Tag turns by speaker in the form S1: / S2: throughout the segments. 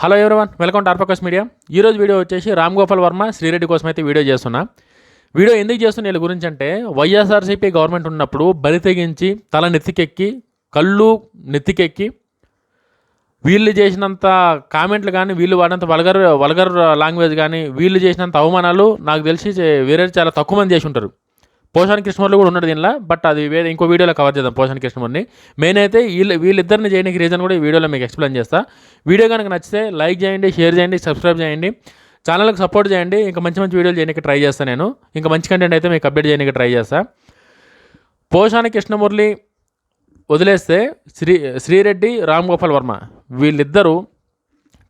S1: Hello everyone welcome to Arpakas media ఈరోజు video వచ్చేసి రామ్ గోపాల్ వర్మ శ్రీరెడ్డి కోసం అయితే వీడియో చేస్తున్నా. వీడియో ఎందుకు చేస్తున్న వీళ్ళ గురించి అంటే వైఎస్ఆర్సీపీ గవర్నమెంట్ ఉన్నప్పుడు బరి తెగించి తల నెత్తికెక్కి కళ్ళు నెత్తికెక్కి వీళ్ళు చేసినంత కామెంట్లు కానీ వీళ్ళు వాడినంత వల్గర్ వల్గర్ లాంగ్వేజ్ కానీ వీళ్ళు చేసినంత అవమానాలు నాకు తెలిసి వేరే చాలా తక్కువ మంది చేసి ఉంటారు. పోషాన్ కృష్ణమూర్తి కూడా ఉన్నాడు దీనిలో బట్ అది వేరే ఇంకో వీడియోలో కవర్ చేద్దాం పోషాన్ కృష్ణమూర్తిని. మెయిన్ అయితే వీళ్ళు వీళ్ళిద్దరిని చేయడానికి రీజన్ కూడా ఈ వీడియోలో మీకు ఎక్స్ప్లెయిన్ చేస్తా. వీడియో కనుక నచ్చితే లైక్ చేయండి షేర్ చేయండి సబ్స్క్రైబ్ చేయండి. ఛానల్కి సపోర్ట్ చేయండి. ఇంకా మంచి మంచి వీడియోలు చేయడానికి ట్రై చేస్తాను నేను. ఇంకా మంచి కంటెంట్ అయితే మీకు అప్డేట్ చేయడానికి ట్రై చేస్తా. పోషాన కృష్ణమురళి వదిలేస్తే శ్రీ శ్రీరెడ్డి రామ్ గోపాల్ వర్మ వీళ్ళిద్దరూ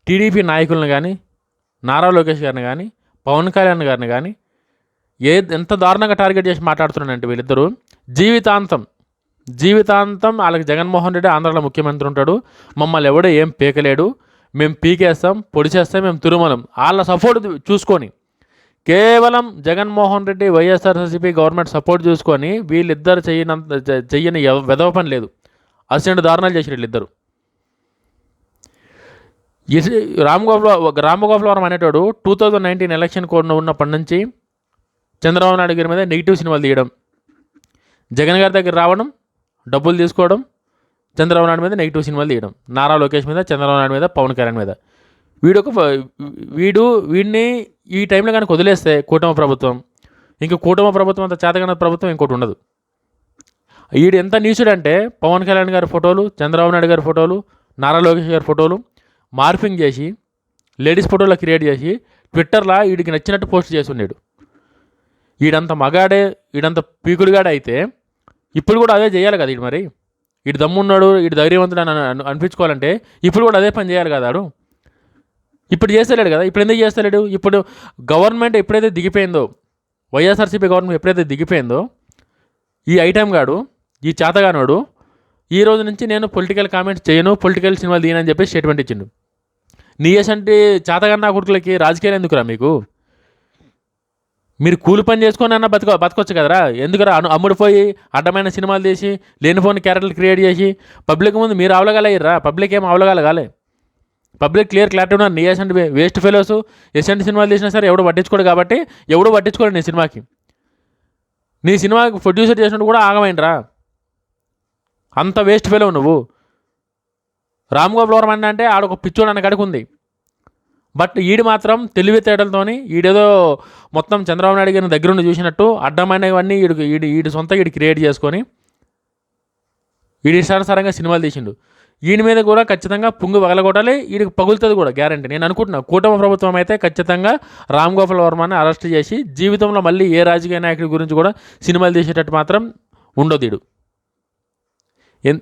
S1: టీడీపీ నాయకులను కానీ నారా లోకేష్ గారిని కానీ పవన్ కళ్యాణ్ గారిని కానీ ఏ ఎంత దారుణంగా టార్గెట్ చేసి మాట్లాడుతున్నారంటే వీళ్ళిద్దరూ జీవితాంతం జీవితాంతం వాళ్ళకి జగన్మోహన్ రెడ్డి ఆంధ్రాలో ముఖ్యమంత్రి ఉంటాడు. మమ్మల్ని ఎవడో ఏం పీకలేడు. మేము పీకేస్తాం పొడి చేస్తాం మేము తిరుమలం. వాళ్ళ సపోర్ట్ చూసుకొని కేవలం Jaganmohan Reddy YSRCP government support చూసుకొని వీళ్ళిద్దరు చెయ్యనంత చెయ్యని ఎవ- పని లేదు. అసెంట్ దారుణాలు చేసి వీళ్ళిద్దరు. రామ్ గోపాల్ రామ్ గోపాలవరం అనేటోడు two thousand nineteen election code ఉన్నప్పటి నుంచి చంద్రబాబు నాయుడు గారి మీద నెగిటివ్ సినిమాలు తీయడం జగన్ గారి దగ్గర రావడం డబ్బులు తీసుకోవడం చంద్రబాబు నాయుడు మీద నెగిటివ్ సినిమాలు తీయడం. నారా లోకేష్ మీద చంద్రబాబు నాయుడు మీద పవన్ కళ్యాణ్ మీద. వీడు ఒక వీడు వీడిని ఈ టైంలో కనుక వదిలేస్తే కూటమి ప్రభుత్వం ఇంక కూటమి ప్రభుత్వం అంత చేతగన ప్రభుత్వం ఇంకోటి ఉండదు. వీడు ఎంత నీచుడంటే పవన్ కళ్యాణ్ గారి ఫోటోలు చంద్రబాబు నాయుడు గారి ఫోటోలు నారా లోకేష్ గారి ఫోటోలు మార్పింగ్ చేసి లేడీస్ ఫోటోలో క్రియేట్ చేసి ట్విట్టర్లో వీడికి నచ్చినట్టు పోస్ట్ చేసి ఉన్నాడు వీడంత మగాడే వీడంత పీకుడుగాడే అయితే ఇప్పుడు కూడా అదే చేయాలి కదా వీడు మరి. వీడు దమ్మున్నాడు వీడు ధైర్యవంతుడు అని అనిపించుకోవాలంటే ఇప్పుడు కూడా అదే పని చేయాలి కదా వాడు ఇప్పుడు చేస్తలేడు కదా ఇప్పుడు ఎందుకు చేస్తలేడు? ఇప్పుడు గవర్నమెంట్ ఎప్పుడైతే దిగిపోయిందో వైఎస్ఆర్సీపీ గవర్నమెంట్ ఎప్పుడైతే దిగిపోయిందో ఈ ఐటెం గాడు ఈ చేతగానోడు ఈ రోజు నుంచి నేను పొలిటికల్ కామెంట్స్ చేయను పొలిటికల్ సినిమాలు తీయనని చెప్పి స్టేట్మెంట్ ఇచ్చిండు. నీ అంటే చేతగన్నా కొడుకులకి రాజకీయాలు ఎందుకురా మీకు? మీరు కూలి పని చేసుకొని అన్న బతుక బతకొచ్చు కదరా. ఎందుకురా? అను అమ్ముడుపోయి అడ్డమైన సినిమాలు తీసి లేనిపోని క్యారెక్టర్లు క్రియేట్ చేసి పబ్లిక్ ముందు మీరు అవలగలయ్యరా పబ్లిక్ ఏం అవలగలగాలి. పబ్లిక్ క్లియర్ క్లారిటీ ఉన్నారు నీ ఎసెంట్ వేస్ట్ ఫెలోస్ ఎసెంట్ సినిమాలు తీసినా సరే ఎవడు పట్టించుకోడు కాబట్టి ఎవడు పట్టించుకోడు నీ సినిమాకి. నీ సినిమాకి ప్రొడ్యూసర్ చేసినట్టు కూడా ఆగమైనరా అంత వేస్ట్ ఫెలో నువ్వు. రామ్ గోపాల్ వర్మ అన్న అంటే ఆడొక పిచ్చోడు అన్న కడుకుంది. బట్ ఈడు మాత్రం తెలివితేటలతోని ఈడేదో మొత్తం చంద్రబాబు నాయుడు గారిని దగ్గరుండి చూసినట్టు అడ్డమైనవన్నీ ఈడు ఈడు ఈడు సొంత ఈడు క్రియేట్ చేసుకొని ఈడు ఇష్టానుసారంగా సినిమాలు తీసిండు. ఈయన మీద కూడా ఖచ్చితంగా పుంగు పగలగొట్టాలి వీడికి పగులుతుంది కూడా గ్యారంటీ నేను అనుకుంటున్నా కూటమి ప్రభుత్వం అయితే ఖచ్చితంగా రామ్ గోపాల్ వర్మని అరెస్ట్ చేసి జీవితంలో మళ్ళీ ఏ రాజకీయ నాయకుడి గురించి కూడా సినిమాలు తీసేటట్టు మాత్రం ఉండదు ఈడు.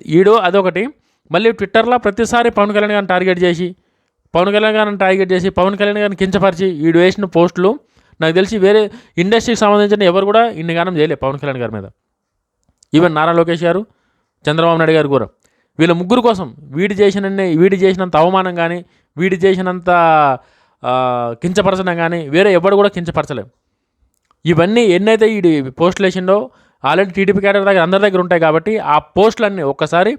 S1: ఈడు అదొకటి. మళ్ళీ ట్విట్టర్లో ప్రతిసారి పవన్ కళ్యాణ్ గారిని టార్గెట్ చేసి పవన్ కళ్యాణ్ గారిని టార్గెట్ చేసి పవన్ కళ్యాణ్ గారిని కించపరిచి వీడు వేసిన పోస్టులు నాకు తెలిసి వేరే ఇండస్ట్రీకి సంబంధించిన ఎవరు కూడా ఇన్ని గానం చేయలేదు పవన్ కళ్యాణ్ గారి మీద. ఈవెన్ నారా లోకేష్ గారు చంద్రబాబు నాయుడు గారు కూడా. వీళ్ళ ముగ్గురు కోసం వీడి చేసిన వీడి చేసినంత అవమానం కానీ వీడి చేసినంత కించపరచడం కానీ వేరే ఎవడు కూడా కించపరచలేం. ఇవన్నీ ఎన్నైతే వీడి పోస్టులు వేసిండో ఆల్రెడీ టీడీపీ క్యాడర్ దగ్గర అందరి దగ్గర ఉంటాయి కాబట్టి ఆ పోస్టులన్నీ ఒక్కసారి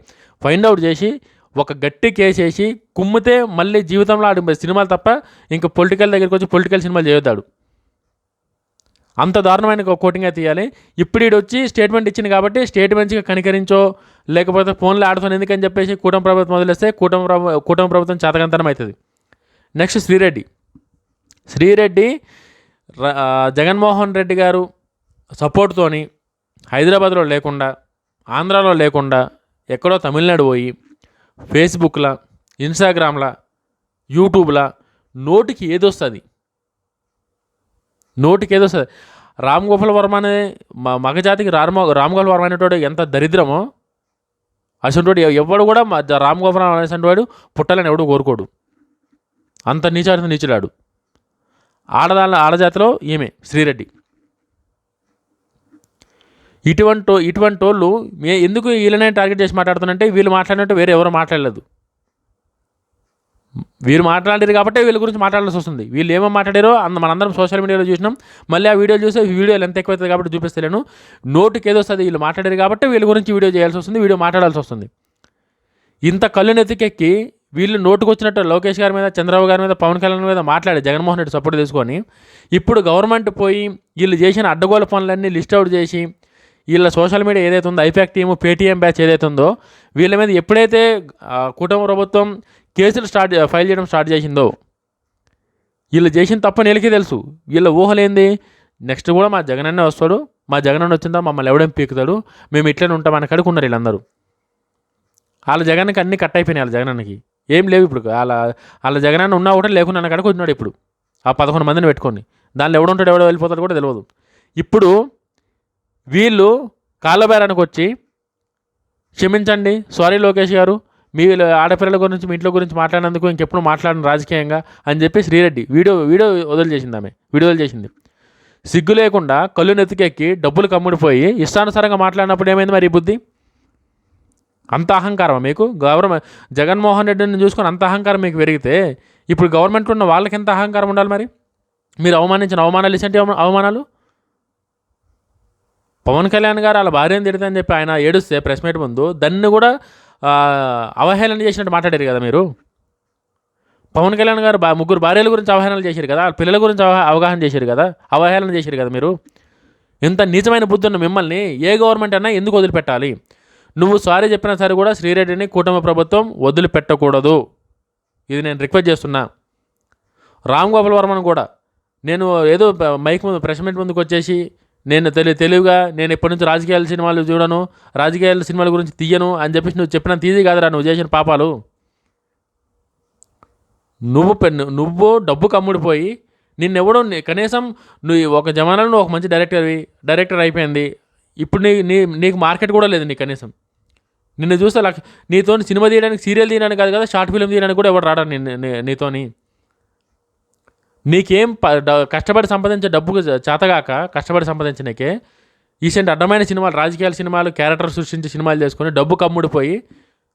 S1: ఫైండ్ అవుట్ చేసి ఒక గట్టి కేసేసి కుమ్మితే మళ్ళీ జీవితంలో ఆడి సినిమాలు తప్ప ఇంకా పొలిటికల్ దగ్గరికి వచ్చి పొలిటికల్ సినిమాలు చేయొద్దాడు. అంత దారుణమైన ఒక కోటింగ్ అయితే తీయాలి ఇప్పుడు ఈడు వచ్చి స్టేట్మెంట్ ఇచ్చింది కాబట్టి స్టేట్మెంట్స్గా కనికరించో లేకపోతే ఫోన్లో ఆడుతాను ఎందుకని చెప్పేసి కూటమి ప్రభుత్వం వదిలేస్తే కూటమి ప్రభు కూటమి ప్రభుత్వం చేతకంతనం అవుతుంది. నెక్స్ట్ శ్రీరెడ్డి. శ్రీరెడ్డి జగన్మోహన్ రెడ్డి గారు సపోర్ట్తోని హైదరాబాద్లో లేకుండా ఆంధ్రాలో లేకుండా ఎక్కడో తమిళనాడు పోయి ఫేస్బుక్లా ఇన్స్టాగ్రామ్లా యూట్యూబ్లా నోటికి ఏదొస్తుంది? నోటికి ఏదొస్తుంది రామ్ గోపాల్ వర్మ అనే మా మగజాతికి రామ రామ్ గోపాల్ వర్మ అనేటోడు ఎంత దరిద్రమో అసలు ఎవడు కూడా మా- రామ్ గోపాల్ వర్మ వాడు పుట్టాలని ఎవడు కోరుకోడు. అంత నీచాడు నీచులాడు. ఆడదాళ్ళ ఆడజాతిలో ఈమె శ్రీరెడ్డి. ఇటువంటి ఇటువంటి వాళ్ళు మే- ఎందుకు వీళ్ళనే టార్గెట్ చేసి మాట్లాడుతున్నారంటే వీళ్ళు మాట్లాడినట్టు వేరే ఎవరు మాట్లాడలేదు. వీరు మాట్లాడారు కాబట్టి వీళ్ళ గురించి మాట్లాడాల్సి వస్తుంది. వీళ్ళు ఏమో మాట్లాడారో అంద మనందరం సోషల్ మీడియాలో చూసినాం. మళ్ళీ ఆ వీడియోలు చూస్తే వీడియోలు ఎంత ఎక్కువ అవుతుంది కాబట్టి చూపిస్తలేను. నోటికి ఏదో వస్తుంది వీళ్ళు మాట్లాడారు కాబట్టి వీళ్ళ గురించి వీడియో చేయాల్సి వస్తుంది వీడియో మాట్లాడాల్సి వస్తుంది. ఇంత కళ్ళు నెత్తికెక్కి వీళ్ళు నోటుకొచ్చినట్టు లోకేష్ గారి మీద చంద్రబాబు గారి మీద పవన్ కళ్యాణ్ మీద మాట్లాడి జగన్మోహన్ రెడ్డి సపోర్ట్ తీసుకొని ఇప్పుడు గవర్నమెంట్ పోయి వీళ్ళు చేసిన అడ్డగోల పనులన్నీ లిస్ట్ అవుట్ చేసి వీళ్ళ సోషల్ మీడియా ఏదైతే ఉందో ఐపాక్ టీము పేటీఎం బ్యాచ్ ఏదైతే ఉందో వీళ్ళ మీద ఎప్పుడైతే కుటుంబ ప్రభుత్వం కేసులు స్టార్ట్ ఫైల్ చేయడం స్టార్ట్ చేసిందో వీళ్ళు చేసిన తప్పని వీళ్ళకి తెలుసు. వీళ్ళ ఊహలేంది? నెక్స్ట్ కూడా మా జగనన్నే వస్తాడు. మా జగనన్న వచ్చిందా మమ్మల్ని ఎవడేం పీకుతాడు? మేము ఇట్లనే ఉంటాం అని కడుకు ఉన్నారు వీళ్ళందరూ. వాళ్ళ జగన్కి అన్ని కట్ అయిపోయినాయి వాళ్ళ జగనన్నకి. ఏం లేవు ఇప్పుడు. వాళ్ళ వాళ్ళ జగనన్న ఉన్నా కూడా లేకుండా కడుకు ఉన్నాడు ఇప్పుడు. ఆ పదకొండు మందిని పెట్టుకొని. దానిలో ఎవడుంటాడు ఎవడో వెళ్ళిపోతాడు కూడా తెలియదు. ఇప్పుడు వీళ్ళు కాళ్ళబేరానికి వచ్చి క్షమించండి సారీ లోకేష్ గారు మీ ఆడపిల్లల గురించి మీ ఇంట్లో గురించి మాట్లాడినందుకు ఇంకెప్పుడు మాట్లాడిన రాజకీయంగా అని చెప్పి శ్రీరెడ్డి వీడియో వీడియో వదిలి చేసింది ఆమె వీడియో చేసింది సిగ్గు లేకుండా కళ్ళు నెత్తికెక్కి డబ్బులు కమ్ముడిపోయి ఇష్టానుసారంగా మాట్లాడినప్పుడు ఏమైంది మరి ఈ బుద్ధి? అంత అహంకారం మీకు? గవర్నమెంట్ జగన్మోహన్ రెడ్డిని చూసుకొని అంత అహంకారం మీకు పెరిగితే ఇప్పుడు గవర్నమెంట్ ఉన్న వాళ్ళకి ఎంత అహంకారం ఉండాలి మరి? మీరు అవమానించిన అవమానాలు ఇచ్చే అవమానాలు? పవన్ కళ్యాణ్ గారు వాళ్ళ భార్యను తిడతాని చెప్పి ఆయన ఏడుస్తే ప్రెస్ మీట్ ముందు దాన్ని కూడా అవహేళన చేసినట్టు మాట్లాడారు కదా మీరు? పవన్ కళ్యాణ్ గారు ముగ్గురు భార్యల గురించి అవహేళన చేశారు కదా వాళ్ళ పిల్లల గురించి అవగాహన చేశారు కదా అవహేళన చేశారు కదా మీరు? ఇంత నిజమైన బుద్ధి ఉన్న మిమ్మల్ని ఏ గవర్నమెంట్ అయినా ఎందుకు వదిలిపెట్టాలి? నువ్వు సారీ చెప్పినా సరే కూడా శ్రీరెడ్డిని కూటమి ప్రభుత్వం వదిలిపెట్టకూడదు. ఇది నేను రిక్వెస్ట్ చేస్తున్నా. రామ్ గోపాల్ వర్మను కూడా. నేను ఏదో మైక్ ముందు ప్రెస్ మీట్ ముందుకు వచ్చేసి నేను తెలి తెలివిగా నేను ఎప్పటి నుంచి రాజకీయాల సినిమాలు చూడను రాజకీయాల సినిమాల గురించి తీయను అని చెప్పేసి నువ్వు చెప్పిన తీది కాదురా నువ్వు చేసిన పాపాలు. నువ్వు పెన్ను నువ్వు డబ్బు కమ్ముడిపోయి నిన్నెవడో ని- కనీసం నువ్వు ఒక జమానాలో నువ్వు ఒక మంచి డైరెక్టర్వి డైరెక్టర్ అయిపోయింది. ఇప్పుడు నీ నీ నీకు మార్కెట్ కూడా లేదు నీకు కనీసం. నిన్ను చూస్తే లక్ష నీతో సినిమా తీయడానికి సీరియల్ తీయడానికి కాదు కదా షార్ట్ ఫిల్మ్ తీయడానికి కూడా ఎవరు రాడా నిన్ను నీతోని. నీకేం ప- కష్టపడి సంపాదించే డబ్బు చేతగాక కష్టపడి సంపాదించినకే ఈసెంట్ అడ్డమైన సినిమాలు రాజకీయాల సినిమాలు క్యారెక్టర్ సృష్టించే సినిమాలు చేసుకొని డబ్బు కమ్ముడిపోయి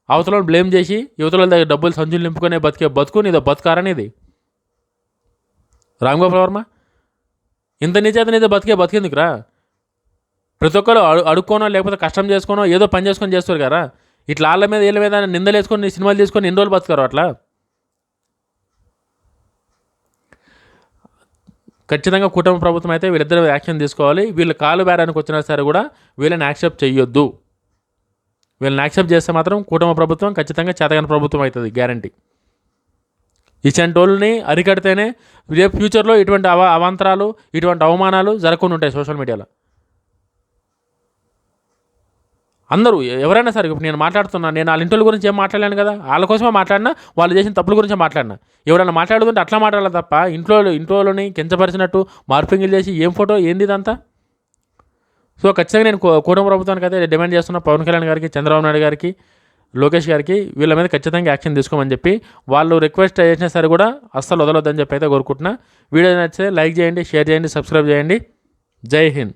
S1: అవతలను బ్లేమ్ చేసి యువతల దగ్గర డబ్బులు సంచులు నింపుకునే బతికే బతుకు నీదో బతుకారనేది రామ్ గోపాల్ వర్మ? ఇంత నీచేత నీదో బతికే బతికేందుకురా? ప్రతి ఒక్కరు అడు అడుక్కోనో లేకపోతే కష్టం చేసుకోనో ఏదో పని చేసుకొని చేస్తారు కదా. ఇట్లా వాళ్ళ మీద వీళ్ళ మీద నిందలు వేసుకొని సినిమాలు తీసుకొని ఎన్ని రోజులు బతుకారు అట్లా? ఖచ్చితంగా కుటుంబ ప్రభుత్వం అయితే వీళ్ళిద్దరు యాక్షన్ తీసుకోవాలి. వీళ్ళు కాలు బేరానికి వచ్చినా సరే కూడా వీళ్ళని యాక్సెప్ట్ చేయొద్దు వీళ్ళని యాక్సెప్ట్ చేస్తే మాత్రం కుటుంబ ప్రభుత్వం ఖచ్చితంగా చేతగాని ప్రభుత్వం అవుతుంది గ్యారంటీ. ఇలాంటి వాళ్ళని అరికడితేనే రేపు ఫ్యూచర్లో ఇటువంటి అవ అవాంతరాలు ఇటువంటి అవమానాలు జరగకుండా ఉంటాయి సోషల్ మీడియాలో. అందరూ ఎవరైనా సరే ఇప్పుడు నేను మాట్లాడుతున్నా నేను వాళ్ళ ఇంటి గురించి ఏం మాట్లాడలేను కదా? వాళ్ళ కోసమే మాట్లాడినా వాళ్ళు చేసిన తప్పుల గురించి మాట్లాడినా. ఎవరైనా మాట్లాడుతుంటే అట్లా మాట్లాడాలి తప్ప ఇంట్లో ఇంట్లోని కించపరిచినట్టు మార్పింగ్లు చేసి ఏం ఫోటో ఏంది ఇదంతా? సో ఖచ్చితంగా నేను కూ- కూటమి ప్రభుత్వానికి అయితే డిమాండ్ చేస్తున్నా పవన్ కళ్యాణ్ గారికి చంద్రబాబు నాయుడు గారికి లోకేష్ గారికి వీళ్ళ మీద ఖచ్చితంగా యాక్షన్ తీసుకోమని చెప్పి వాళ్ళు రిక్వెస్ట్ చేసినా సరే కూడా అస్సలు వదలొద్దని చెప్పి అయితే కోరుకుంటున్నా. వీడియో నచ్చితే లైక్ చేయండి షేర్ చేయండి సబ్స్క్రైబ్ చేయండి. జై హింద్.